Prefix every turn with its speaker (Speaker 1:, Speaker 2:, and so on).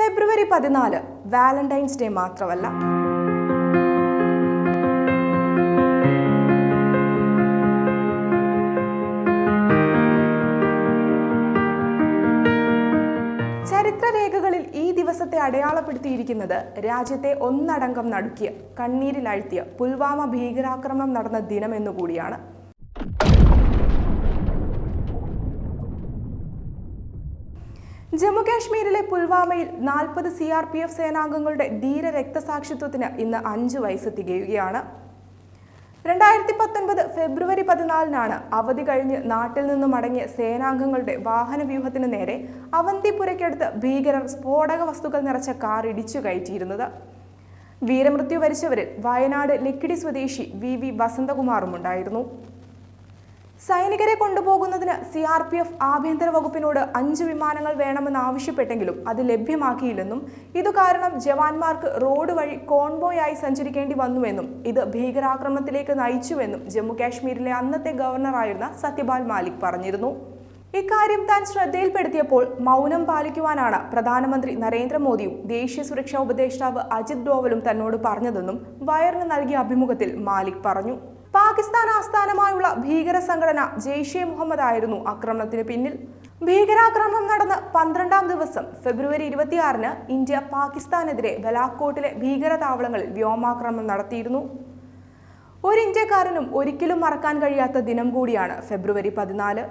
Speaker 1: ഫെബ്രുവരി പതിനാല് Valentine's day മാത്രമല്ല. ചരിത്രരേഖകളിൽ ഈ ദിവസത്തെ അടയാളപ്പെടുത്തിയിരിക്കുന്നത് രാജ്യത്തെ ഒന്നടങ്കം നടുക്കിയ കണ്ണീരിലഴ്ത്തിയ പുൽവാമ ഭീകരാക്രമണം നടന്ന ദിനമെന്നുകൂടിയാണ് ജമ്മു കാശ്മീരിലെ പുൽവാമയിൽ നാൽപ്പത് സി ആർ പി എഫ് സേനാംഗങ്ങളുടെ ധീര രക്തസാക്ഷിത്വത്തിന് ഇന്ന് അഞ്ച് വയസ്സ് തികയുകയാണ് രണ്ടായിരത്തി പത്തൊൻപത് ഫെബ്രുവരി പതിനാലിനാണ് അവധി കഴിഞ്ഞ് നാട്ടിൽ നിന്ന് മടങ്ങിയ സേനാംഗങ്ങളുടെ വാഹനവ്യൂഹത്തിന് നേരെ അവന്തിപുരയ്ക്കടുത്ത് ഭീകരർ സ്ഫോടക വസ്തുക്കൾ നിറച്ച കാർ ഇടിച്ചു കയറ്റിയിരുന്നത്. വീരമൃത്യു വരിച്ചവരിൽ വയനാട് ലക്കിടി സ്വദേശി വി വി വസന്തകുമാറും ഉണ്ടായിരുന്നു. സൈനികരെ കൊണ്ടുപോകുന്നതിന് സി ആർ പി എഫ് ആഭ്യന്തര വകുപ്പിനോട് അഞ്ച് വിമാനങ്ങൾ വേണമെന്ന് ആവശ്യപ്പെട്ടെങ്കിലും അത് ലഭ്യമാക്കിയില്ലെന്നും ഇതു കാരണം ജവാന്മാർക്ക് റോഡ് വഴി കോൺബോയായി സഞ്ചരിക്കേണ്ടി വന്നുവെന്നും ഇത് ഭീകരാക്രമണത്തിലേക്ക് നയിച്ചുവെന്നും ജമ്മു കാശ്മീരിലെ അന്നത്തെ ഗവർണറായിരുന്ന സത്യപാൽ മാലിക് പറഞ്ഞിരുന്നു. ഇക്കാര്യം താൻ ശ്രദ്ധയിൽപ്പെടുത്തിയപ്പോൾ മൗനം പാലിക്കുവാനാണ് പ്രധാനമന്ത്രി നരേന്ദ്രമോദിയും ദേശീയ സുരക്ഷാ ഉപദേഷ്ടാവ് അജിത് ഡോവലും തന്നോട് പറഞ്ഞതെന്നും വയറിന് നൽകിയ അഭിമുഖത്തിൽ മാലിക് പറഞ്ഞു. പാകിസ്ഥാൻ ആസ്ഥാനമായുള്ള ഭീകര സംഘടന ജെയ്ഷെ മുഹമ്മദ് ആയിരുന്നു ആക്രമണത്തിന് പിന്നിൽ. ഭീകരാക്രമണം നടന്ന പന്ത്രണ്ടാം ദിവസം ഫെബ്രുവരി ഇരുപത്തിയാറിന് ഇന്ത്യ പാകിസ്ഥാനെതിരെ ബലാക്കോട്ടിലെ ഭീകര താവളങ്ങളിൽ വ്യോമാക്രമണം നടത്തിയിരുന്നു. ഒരു ഇന്ത്യക്കാരനും ഒരിക്കലും മറക്കാൻ കഴിയാത്ത ദിനം കൂടിയാണ് ഫെബ്രുവരി പതിനാല്.